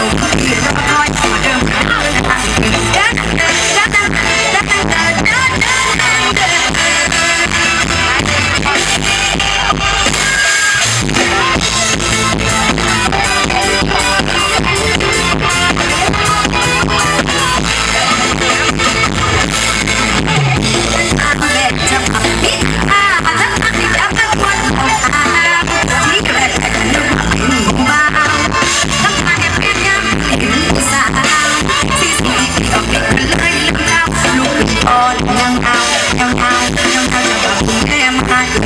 ที่รอ